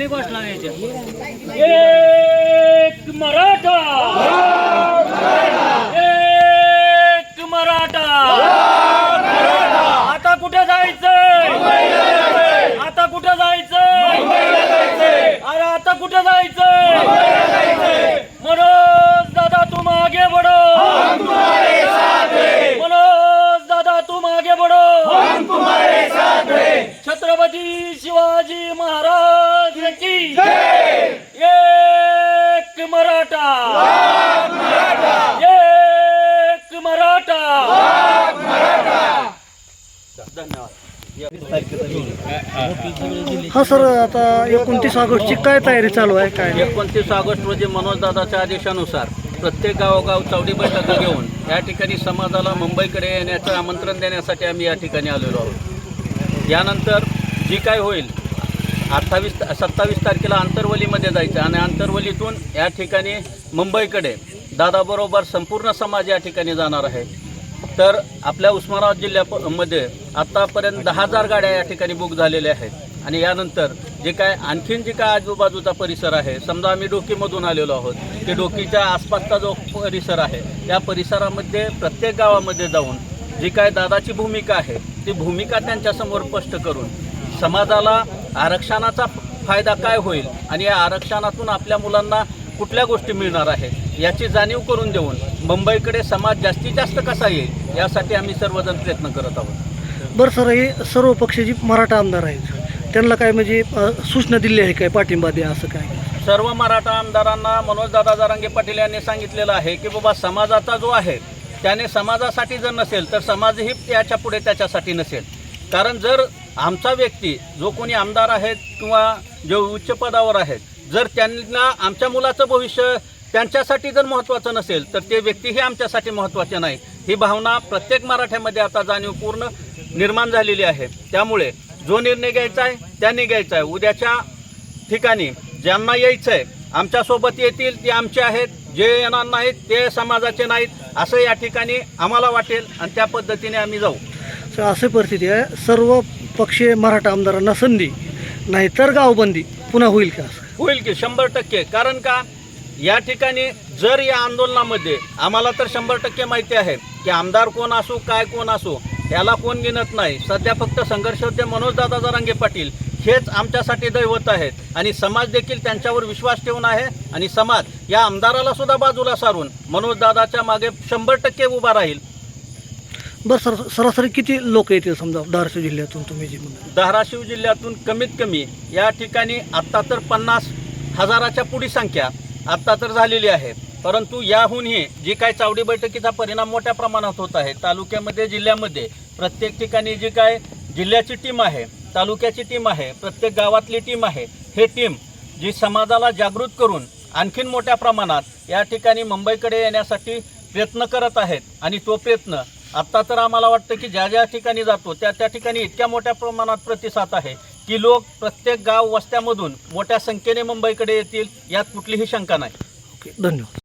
सगळ्यांनी घोषणा द्यायच्या एक मराठा। एक मराठा। आता कुठे जायचंय? आता कुठे जायचंय? अरे आता कुठे जायचंय? छत्रपती शिवाजी महाराज की एक मराठा. एक मराठा. हा सर आता एकोणतीस ऑगस्टची काय तयारी चालू आहे काय एकोणतीस ऑगस्ट रोजी मनोजदादाच्या आदेशानुसार प्रत्येक गावोगाव चौडी बैठका घेऊन या ठिकाणी समाजाला मुंबईकडे येण्याचं आमंत्रण देण्यासाठी आम्ही या ठिकाणी आलेलो आहोत. यानंतर जी काय होईल अठ्ठावीस सत्तावीस तारखेला आंतरवलीमध्ये जायचं आणि आंतरवलीतून या ठिकाणी मुंबईकडे दादाबरोबर संपूर्ण समाज या ठिकाणी जाणार आहे. तर आपल्या उस्मानाबाद जिल्ह्यामध्ये आत्तापर्यंत दहा हजार गाड्या या ठिकाणी बुक झालेल्या आहेत. आणि यानंतर जे काय आणखीन जे काय आजूबाजूचा परिसर आहे समजा आम्ही डोकीमधून आलेलो आहोत ते डोकीच्या आसपासचा जो परिसर आहे त्या परिसरामध्ये प्रत्येक गावामध्ये जाऊन जी काय दादाची भूमिका आहे ती भूमिका त्यांच्यासमोर स्पष्ट करून समाजाला आरक्षणाचा फायदा काय होईल? आणि या आरक्षणातून आपल्या मुलांना कुठल्या गोष्टी मिळणार आहेत? याची जाणीव करून देऊन मुंबईकडे समाज जास्तीत जास्त कसा येईल? यासाठी आम्ही सर्वजण प्रयत्न करत आहोत. बरं सर हे सर्व पक्षाची मराठा आमदार आहेत त्यांना काय म्हणजे सूचना दिली आहे काय? पाठिंबा द्या असं काय? सर्व मराठा आमदारांना मनोजदादा जारांगे पाटील यांनी सांगितलेलं आहे की बाबा समाजाचा जो आहे त्याने समाजासाठी जर नसेल तर समाजही त्याच्या पुढे त्याच्यासाठी नसेल. कारण जर आमचा व्यक्ती जो कोणी आमदार आहेत किंवा जे उच्च पदावर आहेत जर त्यांना आमच्या मुलाचं भविष्य त्यांच्यासाठी जर महत्त्वाचं नसेल तर ते व्यक्तीही आमच्यासाठी महत्त्वाचे नाही. ही भावना प्रत्येक मराठ्यामध्ये आता जाणीवपूर्ण निर्माण झालेली आहे. त्यामुळे जो निर्णय घ्यायचा आहे त्यांनी घ्यायचा आहे. उद्याच्या ठिकाणी ज्यांना यायचं आहे आमच्यासोबत येतील ते आमचे आहेत. जे येणार नाहीत ते समाजाचे नाहीत असं या ठिकाणी आम्हाला वाटेल आणि त्या पद्धतीने आम्ही जाऊ. तर अशी परिस्थिती आहे. सर्व पक्षीय मराठा आमदारांना संधी नाहीतर गावबंदी पुन्हा होईल का? होईल की शंभर टक्के. कारण का? या ठिकाणी जर या आंदोलनामध्ये आम्हाला तर शंभर टक्के माहिती आहे की आमदार कोण असो काय कोण असो याला कोण गिनत नाही. सध्या फक्त संघर्षयोद्धे मनोजदादा जरांगे पाटील हेच आमच्यासाठी दैवत आहेत. आणि समाज देखील त्यांच्यावर विश्वास ठेवून आहे आणि समाज या आमदाराला सुद्धा बाजूला सारून मनोजदादाच्या मागे शंभर टक्के उभा राहील. बरं सर सरासरी किती लोक येतील समजा धाराशिव जिल्ह्यातून तुम्ही जे म्हणता? धाराशिव जिल्ह्यातून कमीत कमी या ठिकाणी आत्ता तर पन्नास हजाराच्या पुढी संख्या आत्ता तर झालेली आहे. परंतु याहूनही जी काय चावडी बैठकीचा परिणाम मोठ्या प्रमाणात होत आहे तालुक्यामध्ये जिल्ह्यामध्ये प्रत्येक ठिकाणी जी काय जिल्ह्याची टीम आहे तालुक्याची टीम आहे प्रत्येक गावातली टीम आहे हे टीम जी समाजाला जागृत करून आणखीन मोठ्या प्रमाणात या ठिकाणी मुंबईकडे येण्यासाठी प्रयत्न करत आहेत आणि तो प्रयत्न आत्ता तर आम्हाला वाटतं की ज्या ज्या ठिकाणी जातो त्या त्या ठिकाणी इतक्या मोठ्या प्रमाणात प्रतिसाद आहे की लोक प्रत्येक गाव वस्त्यामधून मोठ्या संख्येने मुंबईकडे येतील यात कुठलीही शंका नाही. ओके धन्यवाद.